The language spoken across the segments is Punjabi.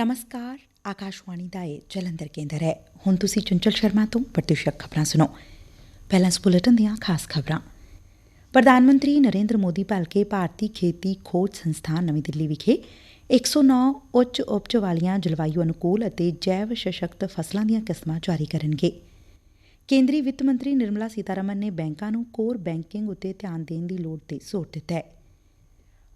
ਨਮਸਕਾਰ ਆਕਾਸ਼ਵਾਣੀ ਦਾ ਇਹ ਜਲੰਧਰ ਕੇਂਦਰ ਹੈ ਹੁਣ ਤੁਸੀਂ ਚੁੰਚਲ ਸ਼ਰਮਾ ਤੋਂ ਪ੍ਰਤੀਸ਼ਕ ਖਬਰਾਂ ਸੁਣੋ ਪਹਿਲਾਂ ਇਸ ਦੀਆਂ ਖਾਸ ਖਬਰਾਂ ਪ੍ਰਧਾਨ ਮੰਤਰੀ ਨਰਿੰਦਰ ਮੋਦੀ ਭਲਕੇ ਭਾਰਤੀ ਖੇਤੀ ਖੋਜ ਸੰਸਥਾਨ ਨਵੀਂ ਦਿੱਲੀ ਵਿਖੇ 109 ਉੱਚ ਉਪਜ ਵਾਲੀਆਂ ਜਲਵਾਯੂ ਅਨੁਕੂਲ ਅਤੇ ਜੈਵ ਸਸ਼ਕਤ ਫਸਲਾਂ ਦੀਆਂ ਕਿਸਮਾਂ ਜਾਰੀ ਕਰਨਗੇ ਕੇਂਦਰੀ ਵਿੱਤ ਮੰਤਰੀ ਨਿਰਮਲਾ ਸੀਤਾਰਮਨ ਨੇ ਬੈਂਕਾਂ ਨੂੰ ਕੋਰ ਬੈਂਕਿੰਗ ਉੱਤੇ ਧਿਆਨ ਦੇਣ ਦੀ ਲੋੜ ਤੇ ਜ਼ੋਰ ਦਿੱਤਾ ਹੈ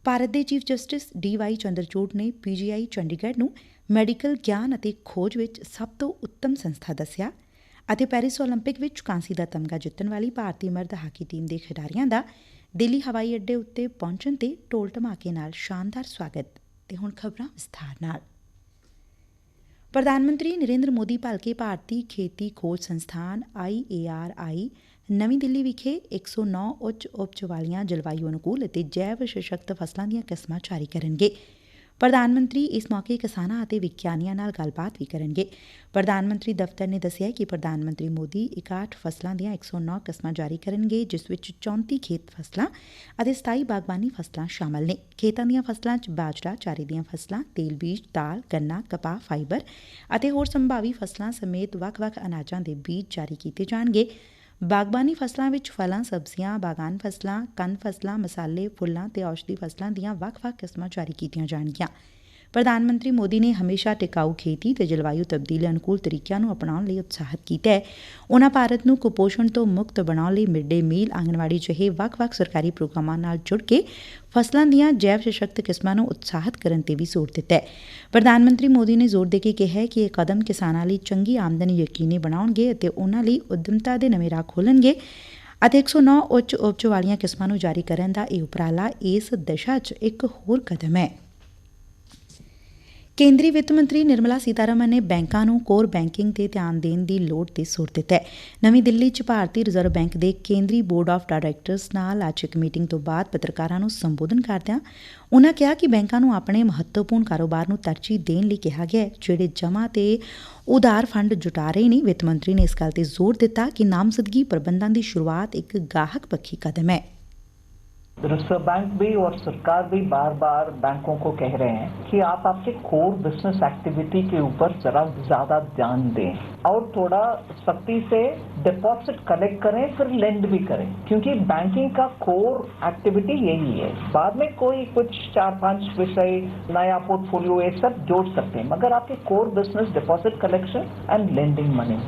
ਭਾਰਤ ਦੇ chief justice D Y Chandrachud ਨੇ ਪੀਜੀਆਈ ਚੰਡੀਗੜ੍ਹ ਨੂੰ ਮੈਡੀਕਲ ਗਿਆਨ ਅਤੇ ਖੋਜ ਵਿੱਚ ਸਭ ਤੋਂ ਉੱਤਮ ਸੰਸਥਾ ਦੱਸਿਆ ਅਤੇ ਪੈਰਿਸ ਓਲੰਪਿਕ ਵਿੱਚ ਕਾਂਸੀ ਦਾ ਤਮਗਾ ਜਿੱਤਣ ਵਾਲੀ ਭਾਰਤੀ ਮਰਦ ਹਾਕੀ ਟੀਮ ਦੇ ਖਿਡਾਰੀਆਂ ਦਾ ਦਿੱਲੀ ਹਵਾਈ ਅੱਡੇ ਉੱਤੇ ਪਹੁੰਚਣ ਤੇ ਢੋਲ ਢਮਾਕੇ ਨਾਲ ਸ਼ਾਨਦਾਰ ਸਵਾਗਤ। ਤੇ ਹੁਣ ਖਬਰਾਂ ਵਿਸਥਾਰ ਨਾਲ। ਪ੍ਰਧਾਨ ਮੰਤਰੀ ਨਰਿੰਦਰ ਮੋਦੀ ਭਲਕੇ ਭਾਰਤੀ ਖੇਤੀ ਖੋਜ ਸੰਸਥਾਨ ਆਈਏਆਰਆਈ ਨਵੀਂ ਦਿੱਲੀ ਵਿਖੇ 109 ਉੱਚ ਉਪਜ ਵਾਲੀਆਂ ਜਲਵਾਯੂ ਅਨੁਕੂਲ ਅਤੇ ਜੈਵ ਸਸ਼ਕਤ ਫਸਲਾਂ ਦੀਆਂ ਕਿਸਮਾਂ ਜਾਰੀ ਕਰਨਗੇ। ਪ੍ਰਧਾਨ ਮੰਤਰੀ ਇਸ ਮੌਕੇ ਕਿਸਾਨਾਂ ਅਤੇ ਵਿਗਿਆਨੀਆਂ ਨਾਲ ਗੱਲਬਾਤ ਵੀ ਕਰਨਗੇ। ਪ੍ਰਧਾਨ ਮੰਤਰੀ ਦਫ਼ਤਰ ਨੇ ਦੱਸਿਆ ਕਿ ਪ੍ਰਧਾਨ ਮੰਤਰੀ ਮੋਦੀ 61 ਫਸਲਾਂ ਦੀਆਂ 109 ਕਿਸਮਾਂ ਜਾਰੀ ਕਰਨਗੇ ਜਿਸ ਵਿੱਚ 34 ਖੇਤ ਫਸਲਾਂ ਅਤੇ 27 ਬਾਗਬਾਨੀ ਫਸਲਾਂ ਸ਼ਾਮਲ ਨੇ। ਖੇਤਾਂ ਦੀਆਂ ਫਸਲਾਂ 'ਚ ਬਾਜਰਾ, ਚਾਰੇ ਦੀਆਂ ਫਸਲਾਂ, ਤੇਲ ਬੀਜ, ਦਾਲ, ਗੰਨਾ, ਕਪਾਹ, ਫਾਈਬਰ ਅਤੇ ਹੋਰ ਸੰਭਾਵੀ ਫਸਲਾਂ ਸਮੇਤ ਵੱਖ-ਵੱਖ ਅਨਾਜਾਂ ਦੇ ਬੀਜ ਜਾਰੀ ਕੀਤੇ ਜਾਣਗੇ। ਬਾਗਬਾਨੀ ਫਸਲਾਂ ਵਿੱਚ ਫਲਾਂ, ਸਬਜ਼ੀਆਂ, ਬਾਗਾਨ ਫਸਲਾਂ, ਕੰਨ ਫਸਲਾਂ, ਮਸਾਲੇ, ਫੁੱਲਾਂ ਤੇ ਔਸ਼ਧੀ ਫਸਲਾਂ ਦੀਆਂ ਵੱਖ-ਵੱਖ ਕਿਸਮਾਂ ਜਾਰੀ ਕੀਤੀਆਂ ਜਾਣਗੀਆਂ। ਪ੍ਰਧਾਨ ਮੰਤਰੀ ਮੋਦੀ ਨੇ ਹਮੇਸ਼ਾ ਟਿਕਾਊ ਖੇਤੀ ਤੇ ਜਲਵਾਯੂ ਤਬਦੀਲੀ ਅਨੁਕੂਲ ਤਰੀਕਿਆਂ ਨੂੰ ਅਪਣਾਉਣ ਲਈ ਉਤਸ਼ਾਹਿਤ ਕੀਤਾ ਹੈ। ਉਨ੍ਹਾਂ ਭਾਰਤ ਨੂੰ ਕੁਪੋਸ਼ਣ ਤੋਂ ਮੁਕਤ ਬਣਾਉਣ ਲਈ ਮਿਡ ਡੇ ਮੀਲ, ਆਂਗਣਵਾੜੀ ਜਿਹੇ ਵੱਖ-ਵੱਖ ਸਰਕਾਰੀ ਪ੍ਰੋਗਰਾਮਾਂ ਨਾਲ ਜੁੜ ਕੇ ਫਸਲਾਂ ਦੀਆਂ ਜੈਵ ਸਸ਼ਕਤ ਕਿਸਮਾਂ ਨੂੰ ਉਤਸ਼ਾਹਿਤ ਕਰਨ ਤੇ ਵੀ ਜ਼ੋਰ ਦਿੱਤਾ ਹੈ। ਪ੍ਰਧਾਨ ਮੰਤਰੀ ਮੋਦੀ ਨੇ ਜ਼ੋਰ ਦੇ ਕੇ ਕਿਹਾ ਕਿ ਇਹ ਕਦਮ ਕਿਸਾਨਾਂ ਲਈ ਚੰਗੀ ਆਮਦਨੀ ਯਕੀਨੀ ਬਣਾਉਣਗੇ ਅਤੇ ਉਨ੍ਹਾਂ ਲਈ ਉੱਦਮਤਾ ਦੇ ਨਵੇਂ ਰਾਹ ਖੋਲਣਗੇ ਅਤੇ 109 ਉੱਚ ਉਪਜ ਵਾਲੀਆਂ ਕਿਸਮਾਂ ਨੂੰ ਜਾਰੀ ਕਰਨ ਦਾ ਇਹ ਉਪਰਾਲਾ ਇਸ ਦਿਸ਼ਾ 'ਚ ਇੱਕ ਹੋਰ ਕਦਮ ਹੈ। ਕੇਂਦਰੀ ਵਿੱਤ ਮੰਤਰੀ ਨਿਰਮਲਾ ਸੀਤਾਰਮਨ ਨੇ ਬੈਂਕਾਂ ਨੂੰ ਕੋਰ ਬੈਂਕਿੰਗ ਤੇ ਧਿਆਨ ਦੇਣ ਦੀ ਲੋੜ ਤੇ ਜ਼ੋਰ ਦਿੱਤਾ ਹੈ। ਨਵੀਂ ਦਿੱਲੀ 'ਚ ਭਾਰਤੀ ਰਿਜ਼ਰਵ ਬੈਂਕ ਦੇ ਕੇਂਦਰੀ ਬੋਰਡ ਆਫ ਡਾਇਰੈਕਟਰਸ ਨਾਲ ਅੱਜ ਇੱਕ ਮੀਟਿੰਗ ਤੋਂ ਬਾਅਦ ਪੱਤਰਕਾਰਾਂ ਨੂੰ ਸੰਬੋਧਨ ਕਰਦਿਆਂ ਉਨ੍ਹਾਂ ਕਿਹਾ ਕਿ ਬੈਂਕਾਂ ਨੂੰ ਆਪਣੇ ਮਹੱਤਵਪੂਰਨ ਕਾਰੋਬਾਰ ਨੂੰ ਤਰਜੀਹ ਦੇਣ ਲਈ ਕਿਹਾ ਗਿਆ ਹੈ, ਜਿਹੜੇ ਜਮ੍ਹਾਂ ਤੇ ਉਧਾਰ ਫੰਡ ਜੁਟਾ ਰਹੇ ਨੇ ਵਿੱਤ ਮੰਤਰੀ ਨੇ ਇਸ ਗੱਲ ਤੇ ਜ਼ੋਰ ਦਿੱਤਾ ਕਿ ਨਾਮਜ਼ਦਗੀ ਪ੍ਰਬੰਧਾਂ ਦੀ ਸ਼ੁਰੂਆਤ ਇੱਕ ਗਾਹਕ ਪੱਖੀ ਕਦਮ ਹੈ रिज़र्व बैंक भी और सरकार भी बार बार बैंकों को कह रहे हैं कि आप आपके कोर बिज़नेस एक्टिविटी के ऊपर जरा ज़्यादा ध्यान दें और थोड़ा सख्ती से डिपॉजिट कलेक्ट करें, फिर लेंड भी करें। क्योंकि बैंकिंग का कोर एक्टिविटी यही है। बाद में कोई कुछ चार पाँच विषय, नया पोर्टफोलियो ये सब जोड़ सकते हैं। मगर आपके core business deposit collection and lending money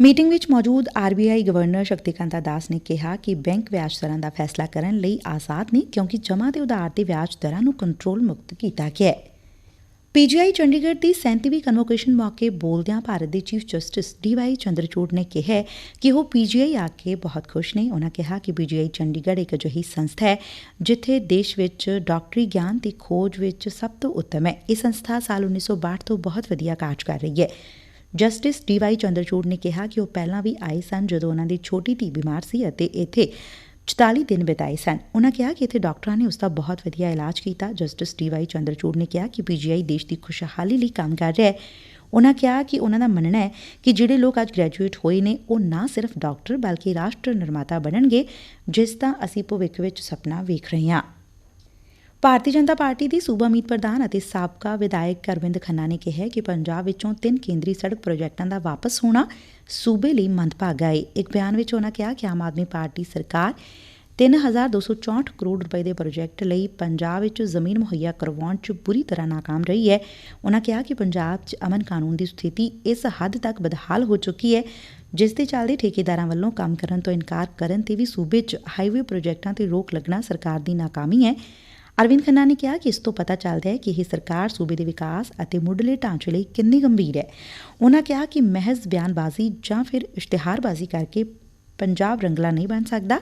meeting ਵਿੱਚ ਮੌਜੂਦ ਆਰਬੀਆਈ ਗਵਰਨਰ ਸ਼ਕਤੀਕਾਂਤਾ ਦਾਸ ਨੇ ਕਿਹਾ ਕਿ ਬੈਂਕ ਵਿਆਜ ਦਰਾਂ ਦਾ ਫੈਸਲਾ ਕਰਨ ਲਈ ਆਜ਼ਾਦ ਨੇ ਕਿਉਂਕਿ ਜਮ੍ਹਾਂ ਤੇ ਉਧਾਰ ਦੇ ਵਿਆਜ ਦਰਾਂ ਨੂੰ ਕੰਟਰੋਲ ਮੁਕਤ ਕੀਤਾ ਗਿਆ ਹੈ। ਪੀਜੀਆਈ ਚੰਡੀਗੜ੍ਹ ਦੀ 37ਵੀਂ ਕਨਵੋਕੇਸ਼ਨ ਮੌਕੇ ਬੋਲਦਿਆਂ ਭਾਰਤ ਦੇ ਚੀਫ ਜਸਟਿਸ ਡੀਵਾਈ ਚੰਦਰਚੂੜ ਨੇ ਕਿਹਾ ਕਿ ਉਹ ਪੀਜੀਆਈ ਆ ਕੇ ਬਹੁਤ ਖੁਸ਼ ਨੇ। ਉਹਨਾਂ ਕਿਹਾ ਕਿ ਪੀਜੀਆਈ ਚੰਡੀਗੜ੍ਹ ਇੱਕ ਅਜਿਹੀ ਸੰਸਥਾ ਹੈ, ਜਿੱਥੇ ਦੇਸ਼ ਵਿੱਚ ਡਾਕਟਰੀ ਗਿਆਨ ਦੀ ਖੋਜ ਵਿੱਚ ਸਭ ਤੋਂ ਉੱਤਮ ਹੈ। ਇਹ ਸੰਸਥਾ ਸਾਲ 1962 ਤੋਂ ਬਹੁਤ ਵਧੀਆ ਕਾਰਜ ਕਰ ਰਹੀ ਹੈ। ਜਸਟਿਸ ਡੀ ਵਾਈ ਚੰਦਰਚੂੜ ਨੇ ਕਿਹਾ ਕਿ ਉਹ ਪਹਿਲਾਂ ਵੀ ਆਏ ਸਨ ਜਦੋਂ ਉਹਨਾਂ ਦੀ ਛੋਟੀ ਧੀ ਬਿਮਾਰ ਸੀ ਅਤੇ ਇੱਥੇ 44 ਦਿਨ ਬਿਤਾਏ ਸਨ। ਉਹਨਾਂ ਕਿਹਾ ਕਿ ਇੱਥੇ ਡਾਕਟਰਾਂ ਨੇ ਉਸ ਦਾ ਬਹੁਤ ਵਧੀਆ ਇਲਾਜ ਕੀਤਾ। ਜਸਟਿਸ ਡੀ ਵਾਈ ਚੰਦਰਚੂੜ ਨੇ ਕਿਹਾ ਕਿ ਪੀਜੀਆਈ ਦੇਸ਼ ਦੀ ਖੁਸ਼ਹਾਲੀ ਲਈ ਕੰਮ ਕਰ ਰਿਹਾ ਹੈ। ਉਹਨਾਂ ਕਿਹਾ ਕਿ ਉਹਨਾਂ ਦਾ ਮੰਨਣਾ ਹੈ ਕਿ ਜਿਹੜੇ ਲੋਕ ਅੱਜ ਗ੍ਰੈਜੂਏਟ ਹੋਏ ਨੇ, ਉਹ ਨਾ ਸਿਰਫ ਡਾਕਟਰ ਬਲਕਿ ਰਾਸ਼ਟਰ ਨਿਰਮਾਤਾ ਬਣਨਗੇ, ਜਿਸ ਦਾ ਅਸੀਂ ਭਵਿੱਖ ਵਿੱਚ ਸੁਪਨਾ ਵੇਖ ਰਹੇ ਹਾਂ। ਭਾਰਤੀ ਜਨਤਾ ਪਾਰਟੀ ਦੀ ਸੂਬਾ ਮੀਤ ਪ੍ਰਧਾਨ ਅਤੇ ਸਾਬਕਾ ਵਿਧਾਇਕ ਅਰਵਿੰਦ ਖੰਨਾ ਨੇ ਕਿਹਾ ਕਿ ਪੰਜਾਬ ਵਿੱਚੋਂ ਤਿੰਨ ਕੇਂਦਰੀ ਸੜਕ ਪ੍ਰੋਜੈਕਟਾਂ ਦਾ ਵਾਪਸ ਹੋਣਾ ਸੂਬੇ ਲਈ ਮੰਦਭਾਗਾ ਏ। ਇੱਕ ਬਿਆਨ ਵਿੱਚ ਉਹਨਾਂ ਕਿਹਾ ਕਿ ਆਮ ਆਦਮੀ ਪਾਰਟੀ ਸਰਕਾਰ 3264 ਕਰੋੜ ਰੁਪਏ ਦੇ ਪ੍ਰੋਜੈਕਟ ਲਈ ਪੰਜਾਬ ਵਿੱਚ ਜ਼ਮੀਨ ਮੁਹੱਈਆ ਕਰਵਾਉਣ 'ਚ ਬੁਰੀ ਤਰ੍ਹਾਂ ਨਾਕਾਮ ਰਹੀ ਹੈ। ਉਹਨਾਂ ਕਿਹਾ ਕਿ ਪੰਜਾਬ 'ਚ ਅਮਨ ਕਾਨੂੰਨ ਦੀ ਸਥਿਤੀ ਇਸ ਹੱਦ ਤੱਕ ਬਦਹਾਲ ਹੋ ਚੁੱਕੀ ਹੈ, ਜਿਸ ਦੇ ਚੱਲਦੇ ਠੇਕੇਦਾਰਾਂ ਵੱਲੋਂ ਕੰਮ ਕਰਨ ਤੋਂ ਇਨਕਾਰ ਕਰਨ ਤੇ ਵੀ ਸੂਬੇ 'ਚ ਹਾਈਵੇ ਪ੍ਰੋਜੈਕਟਾਂ ਤੇ ਰੋਕ ਲੱਗਣਾ ਸਰਕਾਰ ਦੀ ਨਾਕਾਮੀ ਹੈ। ਅਰਵਿੰਦ ਖੰਨਾ ਨੇ ਕਿਹਾ ਕਿ ਇਸ ਤੋਂ ਪਤਾ ਚੱਲਦਾ ਹੈ ਕਿ ਇਹ ਸਰਕਾਰ ਸੂਬੇ ਦੇ ਵਿਕਾਸ ਅਤੇ ਮੁੱਢਲੇ ਢਾਂਚੇ ਲਈ ਕਿੰਨੀ ਗੰਭੀਰ ਹੈ। ਉਹਨਾਂ ਕਿਹਾ ਕਿ ਮਹਿਜ਼ ਬਿਆਨਬਾਜ਼ੀ ਜਾਂ ਫਿਰ ਇਸ਼ਤਿਹਾਰਬਾਜ਼ੀ ਕਰਕੇ ਪੰਜਾਬ ਰੰਗਲਾ ਨਹੀਂ ਬਣ ਸਕਦਾ।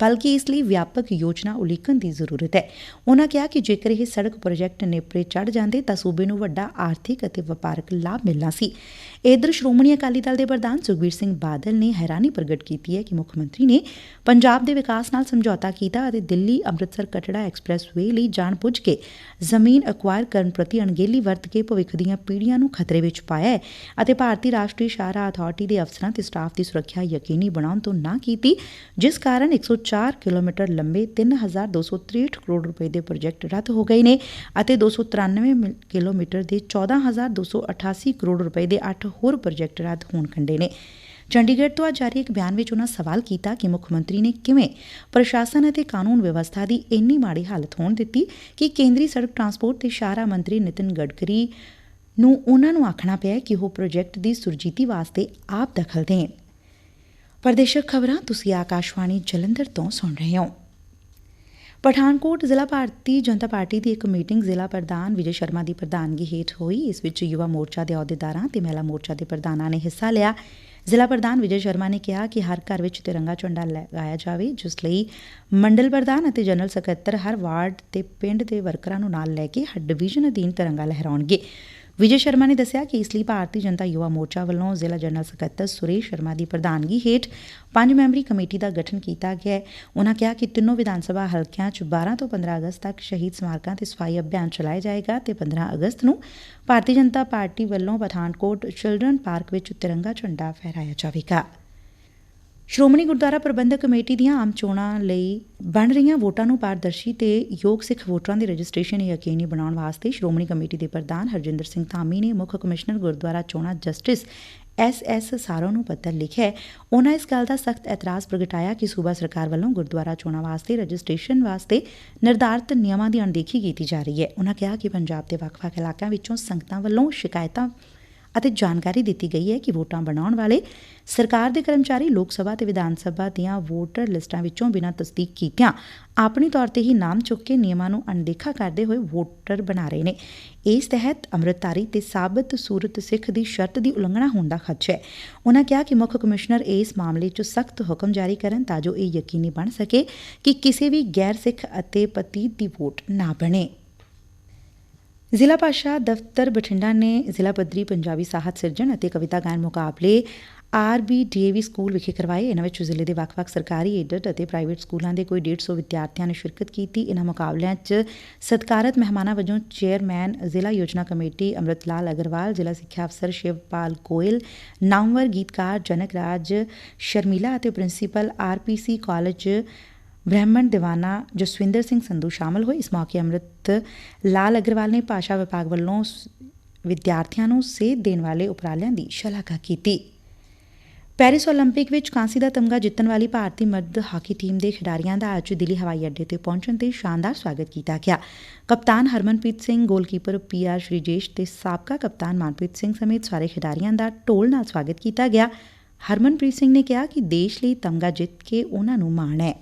ਬਲਕਿ ਇਸ ਲਈ ਵਿਆਪਕ ਯੋਜਨਾ ਉਲੀਕਣ ਦੀ ਜ਼ਰੂਰਤ ਹੈ। ਉਹਨਾਂ ਕਿਹਾ ਕਿ ਜੇਕਰ ਇਹ ਸੜਕ ਪ੍ਰੋਜੈਕਟ ਨੇਪਰੇ ਚੜ ਜਾਂਦੇ ਤਾਂ ਸੂਬੇ ਨੂੰ ਵੱਡਾ ਆਰਥਿਕ ਅਤੇ ਵਪਾਰਕ ਲਾਭ ਮਿਲਣਾ ਸੀ। ਇਧਰ ਸ਼੍ਰੋਮਣੀ ਅਕਾਲੀ ਦਲ ਦੇ ਪ੍ਰਧਾਨ ਸੁਖਬੀਰ ਸਿੰਘ ਬਾਦਲ ਨੇ ਹੈਰਾਨੀ ਪ੍ਰਗਟ ਕੀਤੀ ਹੈ ਕਿ ਮੁੱਖ ਮੰਤਰੀ ਨੇ ਪੰਜਾਬ ਦੇ ਵਿਕਾਸ ਨਾਲ ਸਮਝੌਤਾ ਕੀਤਾ ਅਤੇ ਦਿੱਲੀ ਅੰਮ੍ਰਿਤਸਰ ਕਟੜਾ ਐਕਸਪ੍ਰੈਸਵੇ ਲਈ ਜਾਣਬੁੱਝ ਕੇ ਜ਼ਮੀਨ ਐਕਵਾਇਰ ਕਰਨ ਪ੍ਰਤੀ ਅਣਗਹਿਲੀ ਵਰਤ ਕੇ ਭਵਿੱਖ ਦੀਆਂ ਪੀੜ੍ਹੀਆਂ ਨੂੰ ਖਤਰੇ ਵਿੱਚ ਪਾਇਆ ਹੈ ਅਤੇ ਭਾਰਤੀ ਰਾਸ਼ਟਰੀ ਸ਼ਾਹਰਾਹ ਅਥਾਰਟੀ ਦੇ ਅਫਸਰਾਂ ਤੇ ਸਟਾਫ ਦੀ ਸੁਰੱਖਿਆ ਯਕੀਨੀ ਬਣਾਉਣ ਤੋਂ ਨਾ ਕੀਤੀ, ਜਿਸ ਕਾਰਨ 104 ਕਿਲੋਮੀਟਰ ਲੰਬੇ 3263 ਕਰੋੜ ਰੁਪਏ ਦੇ ਪ੍ਰੋਜੈਕਟ ਰੱਦ ਹੋ ਗਏ ਨੇ ਅਤੇ 293 ਮਿ- ਕਿਲੋਮੀਟਰ ਦੇ 14288 ਕਰੋੜ ਰੁਪਏ ਦੇ 8 ਹੋਰ ਪ੍ਰੋਜੈਕਟ ਰੱਦ ਹੋਣ ਕੰਡੇ ਨੇ। ਚੰਡੀਗੜ੍ਹ ਤੋਂ ਅੱਜ ਜਾਰੀ ਇੱਕ ਬਿਆਨ ਵਿੱਚ ਉਹਨਾਂ ਸਵਾਲ ਕੀਤਾ ਕਿ ਮੁੱਖ ਮੰਤਰੀ ਨੇ ਕਿਵੇਂ ਪ੍ਰਸ਼ਾਸਨ ਅਤੇ ਕਾਨੂੰਨ ਵਿਵਸਥਾ ਦੀ ਇੰਨੀ ਮਾੜੀ ਹਾਲਤ ਹੋਣ ਦਿੱਤੀ ਕਿ ਕੇਂਦਰੀ ਸੜਕ ਟਰਾਂਸਪੋਰਟ ਤੇ ਸ਼ਾਹਰਾ ਮੰਤਰੀ ਨਿਤਿਨ ਗਡਕਰੀ ਨੂੰ ਉਹਨਾਂ ਨੂੰ ਆਖਣਾ ਪਿਆ ਕਿ ਉਹ ਪ੍ਰੋਜੈਕਟ ਦੀ ਸੁਰਜੀਤੀ ਵਾਸਤੇ ਆਪ ਦਖਲ ਦੇਣ। ਪ੍ਰਦੇਸ਼ਕ ਖਬਰਾਂ ਤੁਸੀਂ ਆਕਾਸ਼ਵਾਣੀ ਜਲੰਧਰ ਤੋਂ ਸੁਣ ਰਹੇ ਹੋ। ਪਠਾਨਕੋਟ ਜ਼ਿਲ੍ਹਾ ਭਾਰਤੀ ਜਨਤਾ ਪਾਰਟੀ ਦੀ ਇੱਕ ਮੀਟਿੰਗ ਜ਼ਿਲ੍ਹਾ ਪ੍ਰਧਾਨ ਵਿਜੇ ਸ਼ਰਮਾ ਦੀ ਪ੍ਰਧਾਨਗੀ ਹੇਠ ਹੋਈ। ਇਸ ਵਿੱਚ ਯੁਵਾ ਮੋਰਚਾ ਦੇ ਅਹੁਦੇਦਾਰਾਂ ਤੇ ਮਹਿਲਾ ਮੋਰਚਾ ਦੇ ਪ੍ਰਧਾਨਾਂ ਨੇ ਹਿੱਸਾ ਲਿਆ। ਜ਼ਿਲ੍ਹਾ ਪ੍ਰਧਾਨ ਵਿਜੇ ਸ਼ਰਮਾ ਨੇ ਕਿਹਾ ਕਿ ਹਰ ਘਰ ਵਿੱਚ ਤਿਰੰਗਾ ਝੰਡਾ ਲਗਾਇਆ ਜਾਵੇ, ਜਿਸ ਲਈ ਮੰਡਲ ਪ੍ਰਧਾਨ ਅਤੇ ਜਨਰਲ ਸਕੱਤਰ ਹਰ ਵਾਰਡ ਤੇ ਪਿੰਡ ਦੇ ਵਰਕਰਾਂ ਨੂੰ ਨਾਲ ਲੈ ਕੇ ਹਰ ਡਿਵੀਜ਼ਨ ਅਧੀਨ ਤਿਰੰਗਾ ਲਹਿਰਾਉਣਗੇ। ਵਿਜੇ ਸ਼ਰਮਾ ਨੇ ਦੱਸਿਆ ਕਿ ਇਸ ਲਈ ਭਾਰਤੀ ਜਨਤਾ ਯੁਵਾ ਮੋਰਚਾ ਵੱਲੋਂ ਜ਼ਿਲ੍ਹਾ ਜਨਰਲ ਸਕੱਤਰ ਸੁਰੇਸ਼ ਸ਼ਰਮਾ ਦੀ ਪ੍ਰਧਾਨਗੀ ਹੇਠ ਪੰਜ ਮੈਂਬਰੀ ਕਮੇਟੀ ਦਾ ਗਠਨ ਕੀਤਾ ਗਿਆ ਹੈ। ਉਨ੍ਹਾਂ ਕਿਹਾ ਕਿ ਤਿੰਨੋਂ ਵਿਧਾਨ ਸਭਾ ਹਲਕਿਆਂ 'ਚ 12 ਤੋਂ 15 ਅਗਸਤ ਤੱਕ ਸ਼ਹੀਦ ਸਮਾਰਕਾਂ ਤੇ ਸਫ਼ਾਈ ਅਭਿਆਨ ਚਲਾਇਆ ਜਾਏਗਾ ਤੇ 15 ਅਗਸਤ ਨੂੰ ਭਾਰਤੀ ਜਨਤਾ ਪਾਰਟੀ ਵੱਲੋਂ ਪਠਾਨਕੋਟ ਚਿਲਡਰਨ ਪਾਰਕ ਵਿੱਚ ਤਿਰੰਗਾ ਝੰਡਾ ਫਹਿਰਾਇਆ ਜਾਵੇਗਾ। ਸ਼੍ਰੋਮਣੀ ਗੁਰਦੁਆਰਾ ਪ੍ਰਬੰਧਕ ਕਮੇਟੀ ਦੀਆਂ ਆਮ ਚੋਣਾਂ ਲਈ ਬਣ ਰਹੀਆਂ ਵੋਟਾਂ ਨੂੰ ਪਾਰਦਰਸ਼ੀ ਤੇ ਯੋਗ ਸਿੱਖ ਵੋਟਰਾਂ ਦੀ ਰਜਿਸਟ੍ਰੇਸ਼ਨ ਯਕੀਨੀ ਬਣਾਉਣ ਵਾਸਤੇ ਸ਼੍ਰੋਮਣੀ ਕਮੇਟੀ ਦੇ ਪ੍ਰਧਾਨ ਹਰਜਿੰਦਰ ਸਿੰਘ ਧਾਮੀ ਨੇ ਮੁੱਖ ਕਮਿਸ਼ਨਰ ਗੁਰਦੁਆਰਾ ਚੋਣਾਂ ਜਸਟਿਸ ਐਸ ਐਸ ਸਾਰੋ ਨੂੰ ਪੱਤਰ ਲਿਖਿਆ ਹੈ। ਉਨ੍ਹਾਂ ਇਸ ਗੱਲ ਦਾ ਸਖਤ ਇਤਰਾਜ਼ ਪ੍ਰਗਟਾਇਆ ਕਿ ਸੂਬਾ ਸਰਕਾਰ ਵੱਲੋਂ ਗੁਰਦੁਆਰਾ ਚੋਣਾਂ ਵਾਸਤੇ ਰਜਿਸਟ੍ਰੇਸ਼ਨ ਵਾਸਤੇ ਨਿਰਧਾਰਤ ਨਿਯਮਾਂ ਦੀ ਅਣਦੇਖੀ ਕੀਤੀ ਜਾ ਰਹੀ ਹੈ ਉਨ੍ਹਾਂ ਕਿਹਾ ਕਿ ਪੰਜਾਬ ਦੇ ਵੱਖ-ਵੱਖ ਇਲਾਕਿਆਂ ਵਿੱਚੋਂ ਸੰਗਤਾਂ ਵੱਲੋਂ ਸ਼ਿਕਾਇਤਾਂ ਅਤੇ ਜਾਣਕਾਰੀ ਦਿੱਤੀ ਗਈ ਹੈ ਕਿ ਵੋਟਾਂ ਬਣਾਉਣ ਵਾਲੇ ਸਰਕਾਰ ਦੇ ਕਰਮਚਾਰੀ ਲੋਕ ਸਭਾ ਤੇ ਵਿਧਾਨ ਸਭਾ ਦੀਆਂ ਵੋਟਰ ਲਿਸਟਾਂ ਵਿੱਚੋਂ ਬਿਨਾਂ ਤਸਦੀਕ ਕੀਤਿਆਂ। ਆਪਣੀ ਤੌਰ ਤੇ ਹੀ ਨਾਮ ਚੁੱਕ ਕੇ ਨਿਯਮਾਂ ਨੂੰ ਅਣਦੇਖਾ ਕਰਦੇ ਹੋਏ ਵੋਟਰ ਬਣਾ ਰਹੇ ਨੇ। ਇਸ ਤਹਿਤ ਅੰਮ੍ਰਿਤਧਾਰੀ ਤੇ ਸਾਬਤ ਸੂਰਤ ਸਿੱਖ ਦੀ ਸ਼ਰਤ ਦੀ ਉਲੰਘਣਾ ਹੋਣ ਦਾ ਖਦਸ਼ਾ ਹੈ। ਉਨ੍ਹਾਂ ਕਿਹਾ ਕਿ ਮੁੱਖ ਕਮਿਸ਼ਨਰ ਇਸ ਮਾਮਲੇ 'ਚ ਸਖਤ ਹੁਕਮ ਜਾਰੀ ਕਰਨ ਤਾਂ ਜੋ ਇਹ ਯਕੀਨੀ ਬਣ ਸਕੇ ਕਿ ਕਿਸੇ ਵੀ ਗੈਰ ਸਿੱਖ ਅਤੇ ਪਤੀਤ ਦੀ ਵੋਟ ਨਾ ਬਣੇ। ਜ਼ਿਲ੍ਹਾ ਭਾਸ਼ਾ ਦਫ਼ਤਰ ਬਠਿੰਡਾ ਨੇ ਜ਼ਿਲ੍ਹਾ ਪੱਧਰੀ ਪੰਜਾਬੀ ਸਾਹਿਤ ਸਿਰਜਣ ਅਤੇ ਕਵਿਤਾ ਗਾਇਨ ਮੁਕਾਬਲੇ ਆਰਬੀਡੀਏਵੀ ਸਕੂਲ ਵਿਖੇ ਕਰਵਾਏ। ਇਹਨਾਂ ਵਿੱਚ ਜ਼ਿਲ੍ਹੇ ਦੇ ਵੱਖ-ਵੱਖ ਸਰਕਾਰੀ ਏਡਡ ਅਤੇ ਪ੍ਰਾਈਵੇਟ ਸਕੂਲਾਂ ਦੇ ਕੋਈ 150 ਵਿਦਿਆਰਥੀਆਂ ਨੇ ਸ਼ਿਰਕਤ ਕੀਤੀ। ਇਹਨਾਂ ਮੁਕਾਬਲਿਆਂ 'ਚ ਸਤਕਾਰਤ ਮਹਿਮਾਨਾਂ ਵਜੋਂ ਚੇਅਰਮੈਨ, ਜ਼ਿਲ੍ਹਾ ਯੋਜਨਾ ਕਮੇਟੀ, ਅੰਮ੍ਰਿਤਲਾਲ ਅਗਰਵਾਲ, ਜ਼ਿਲ੍ਹਾ ਸਿੱਖਿਆ ਅਫਸਰ ਸ਼ਿਵਪਾਲ ਗੋਇਲ, ਨਾਮਵਰ ਗੀਤਕਾਰ ਜਨਕ ਰਾਜ ਸ਼ਰਮੀਲਾ ਅਤੇ ਪ੍ਰਿੰਸੀਪਲ ਆਰਪੀਸੀ ਕਾਲਜ ਬ੍ਰਹਮਣ ਦੀਵਾਨਾ ਜਸਵਿੰਦਰ ਸਿੰਘ ਸੰਧੂ ਸ਼ਾਮਲ ਹੋਏ ਇਸ ਮੌਕੇ ਅੰਮ੍ਰਿਤ ਲਾਲ ਅਗਰਵਾਲ ਨੇ ਭਾਸ਼ਾ ਵਿਭਾਗ ਵੱਲੋਂ ਸ- ਵਿਦਿਆਰਥੀਆਂ ਨੂੰ ਸੇਧ ਦੇਣ ਵਾਲੇ ਉਪਰਾਲਿਆਂ ਦੀ ਸ਼ਲਾਘਾ ਕੀਤੀ ਪੈਰਿਸ 올림픽 ਵਿੱਚ ਕਾਂਸੀ ਦਾ ਤਮਗਾ ਜਿੱਤਣ ਵਾਲੀ ਭਾਰਤੀ ਮਰਦ ਹਾਕੀ ਟੀਮ ਦੇ ਖਿਡਾਰੀਆਂ ਦਾ ਅੱਜ ਦਿੱਲੀ ਹਵਾਈ ਅੱਡੇ ਤੇ ਪਹੁੰਚਣ ਤੇ ਸ਼ਾਨਦਾਰ ਸਵਾਗਤ ਕੀਤਾ ਗਿਆ ਕਪਤਾਨ ਹਰਮਨਪ੍ਰੀਤ ਸਿੰਘ ਗੋਲਕੀਪਰ ਪੀਆਰ ਸ਼੍ਰੀਜੇਸ਼ ਤੇ ਸਾਬਕਾ ਕਪਤਾਨ ਮਨਪ੍ਰੀਤ ਸਿੰਘ ਸਮੇਤ ਸਾਰੇ ਖਿਡਾਰੀਆਂ ਦਾ ਢੋਲ ਨਾਲ ਸਵਾਗਤ ਕੀਤਾ ਗਿਆ ਹਰਮਨਪ੍ਰੀਤ ਸਿੰਘ ਨੇ ਕਿਹਾ ਕਿ ਦੇਸ਼ ਲਈ ਤਮਗਾ ਜਿੱਤ ਕੇ ਉਹਨਾਂ ਨੂੰ ਮਾਣ ਹੈ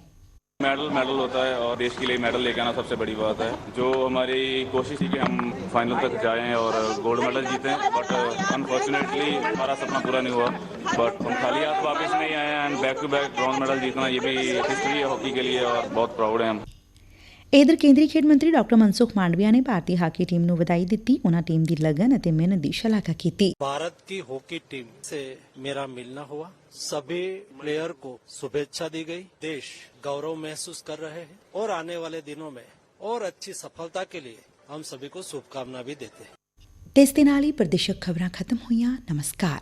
मेडल मेडल होता है और देश के लिए मेडल लेके आना सबसे बड़ी बात है। जो हमारी कोशिश थी कि हम फाइनल तक जाएँ और गोल्ड मेडल जीतें बट अनफॉर्चुनेटली हमारा सपना पूरा नहीं हुआ। बट हम खाली हाथ वापस नहीं आए and back to back bronze medal जीतना, ये भी हिस्ट्री है हॉकी के लिए और बहुत प्राउड है हम। ਇਧਰ ਕੇਂਦਰੀ ਖੇਡ ਮੰਤਰੀ ਡਾਕਟਰ ਮਨਸੁਖ ਮਾਂਡਵੀਆ ਨੇ ਭਾਰਤੀ ਹਾਕੀ ਟੀਮ ਨੂੰ ਵਧਾਈ ਦਿੱਤੀ ਉਹਨਾਂ ਟੀਮ ਦੀ ਲਗਨ ਅਤੇ ਮਿਹਨਤ ਦੀ ਸ਼ਲਾਘਾ ਕੀਤੀ भारत की हॉकी टीम से मेरा मिलना हुआ सभी प्लेयर को शुभेच्छा दी गई देश गौरव महसूस कर रहे हैं और आने वाले दिनों में और अच्छी सफलता के लिए हम सभी को शुभकामना भी देते हैं ਤੇ ਇਸ ਦੇ ਨਾਲ ਹੀ ਪ੍ਰਦੇਸ਼ਕ ਖਬਰਾਂ ਖਤਮ ਹੋਈਆਂ ਨਮਸਕਾਰ